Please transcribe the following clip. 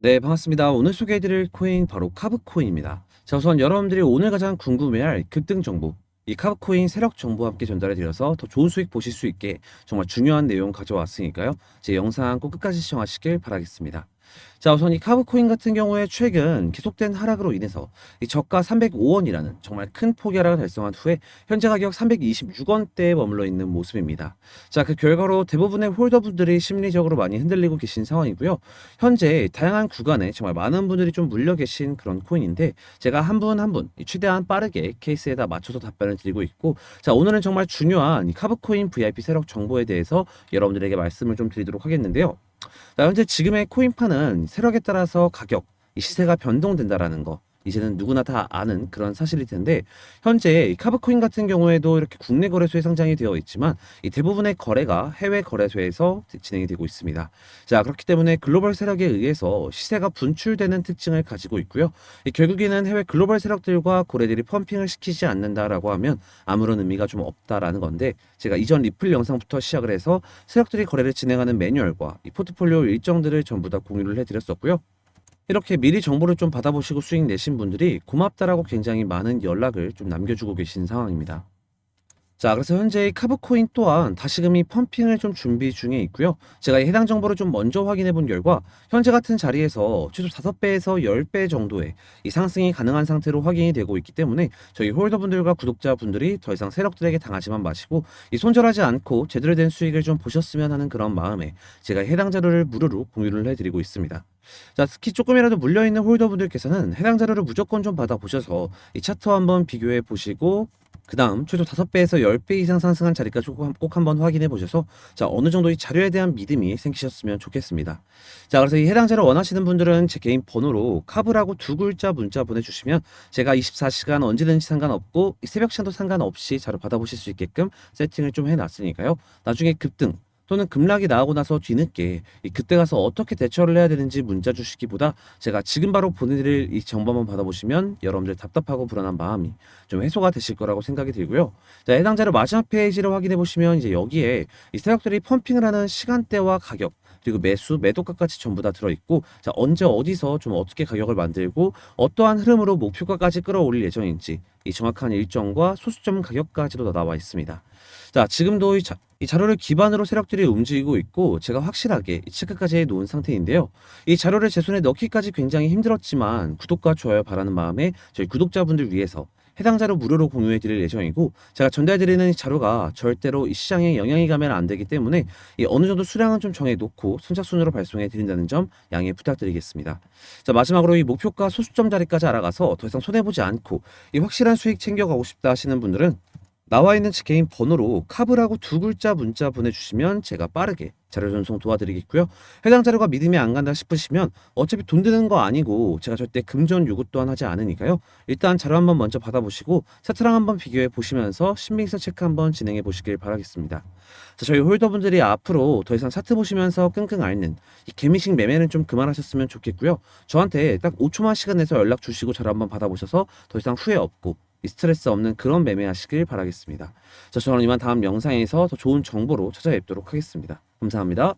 네, 반갑습니다. 오늘 소개해드릴 코인 바로 카브코인입니다. 자, 우선 여러분들이 오늘 가장 궁금해할 급등 정보, 이 카브코인 세력 정보와 함께 전달해드려서 더 좋은 수익 보실 수 있게 정말 중요한 내용 가져왔으니까요. 제 영상 꼭 끝까지 시청하시길 바라겠습니다. 자, 우선 이 카브코인 같은 경우에 최근 계속된 하락으로 인해서 이 저가 305원이라는 정말 큰 폭약을 달성한 후에 현재 가격 326원대에 머물러 있는 모습입니다. 자, 그 결과로 대부분의 홀더분들이 심리적으로 많이 흔들리고 계신 상황이고요. 현재 다양한 구간에 정말 많은 분들이 좀 물려 계신 그런 코인인데 제가 한 분 한 분 최대한 빠르게 케이스에다 맞춰서 답변을 드리고 있고 자, 오늘은 정말 중요한 이 카브코인 VIP 세력 정보에 대해서 여러분들에게 말씀을 좀 드리도록 하겠는데요. 자, 현재 지금의 코인파는 세력에 따라서 가격, 이 시세가 변동된다라는 거. 이제는 누구나 다 아는 그런 사실일 텐데 현재 이 카브코인 같은 경우에도 이렇게 국내 거래소에 상장이 되어 있지만 이 대부분의 거래가 해외 거래소에서 진행이 되고 있습니다. 자 그렇기 때문에 글로벌 세력에 의해서 시세가 분출되는 특징을 가지고 있고요. 이 결국에는 해외 글로벌 세력들과 고래들이 펌핑을 시키지 않는다라고 하면 아무런 의미가 좀 없다라는 건데 제가 이전 리플 영상부터 시작을 해서 세력들이 거래를 진행하는 매뉴얼과 이 포트폴리오 일정들을 전부 다 공유를 해드렸었고요. 이렇게 미리 정보를 좀 받아보시고 수익 내신 분들이 고맙다라고 굉장히 많은 연락을 좀 남겨주고 계신 상황입니다. 자, 그래서 현재 이 카브코인 또한 다시금이 펌핑을 좀 준비 중에 있고요. 제가 이 해당 정보를 좀 먼저 확인해 본 결과 현재 같은 자리에서 최소 5배에서 10배 정도의 이 상승이 가능한 상태로 확인이 되고 있기 때문에 저희 홀더분들과 구독자분들이 더 이상 세력들에게 당하지만 마시고 이 손절하지 않고 제대로 된 수익을 좀 보셨으면 하는 그런 마음에 제가 해당 자료를 무료로 공유를 해드리고 있습니다. 자, 특히 조금이라도 물려있는 홀더분들께서는 해당 자료를 무조건 좀 받아보셔서 이 차트와 한번 비교해 보시고 그 다음 최소 5배에서 10배 이상 상승한 자리까지 꼭, 꼭 한번 확인해 보셔서 자 어느 정도 이 자료에 대한 믿음이 생기셨으면 좋겠습니다. 자 그래서 이 해당 자료 원하시는 분들은 제 개인 번호로 카브라고 두 글자 문자 보내주시면 제가 24시간 언제든지 상관없고 이 새벽 시간도 상관없이 자료 받아보실 수 있게끔 세팅을 좀 해놨으니까요. 나중에 급등 또는 급락이 나오고 나서 뒤늦게 이 그때 가서 어떻게 대처를 해야 되는지 문자 주시기보다 제가 지금 바로 보내드릴 이 정보 한번 받아보시면 여러분들 답답하고 불안한 마음이 좀 해소가 되실 거라고 생각이 들고요. 자, 해당 자료 마지막 페이지를 확인해 보시면 이제 여기에 이 세력들이 펌핑을 하는 시간대와 가격 그리고 매수, 매도가까지 전부 다 들어있고 자 언제 어디서 좀 어떻게 가격을 만들고 어떠한 흐름으로 목표가까지 끌어올릴 예정인지 이 정확한 일정과 소수점 가격까지도 다 나와 있습니다. 자 지금도 이, 자, 이 자료를 기반으로 세력들이 움직이고 있고 제가 확실하게 이 체크까지 해놓은 상태인데요. 이 자료를 제 손에 넣기까지 굉장히 힘들었지만 구독과 좋아요 바라는 마음에 저희 구독자분들 위해서 해당 자료 무료로 공유해 드릴 예정이고 제가 전달 드리는 자료가 절대로 이 시장에 영향이 가면 안 되기 때문에 이 어느 정도 수량은 좀 정해 놓고 선착순으로 발송해 드린다는 점 양해 부탁드리겠습니다. 자 마지막으로 이 목표가 소수점 자리까지 알아가서 더 이상 손해 보지 않고 이 확실한 수익 챙겨가고 싶다 하시는 분들은 나와 있는 제 개인 번호로 카브라고 두 글자 문자 보내주시면 제가 빠르게 자료 전송 도와드리겠고요. 해당 자료가 믿음이 안 간다 싶으시면 어차피 돈 드는 거 아니고 제가 절대 금전 요구 또한 하지 않으니까요. 일단 자료 한번 먼저 받아보시고 차트랑 한번 비교해 보시면서 신빙성 체크 한번 진행해 보시길 바라겠습니다. 자, 저희 홀더분들이 앞으로 더 이상 차트 보시면서 끙끙 앓는 이 개미식 매매는 좀 그만하셨으면 좋겠고요. 저한테 딱 5초만 시간 내서 연락 주시고 자료 한번 받아보셔서 더 이상 후회 없고 이 스트레스 없는 그런 매매하시길 바라겠습니다. 자, 저는 이만 다음 영상에서 더 좋은 정보로 찾아뵙도록 하겠습니다. 감사합니다.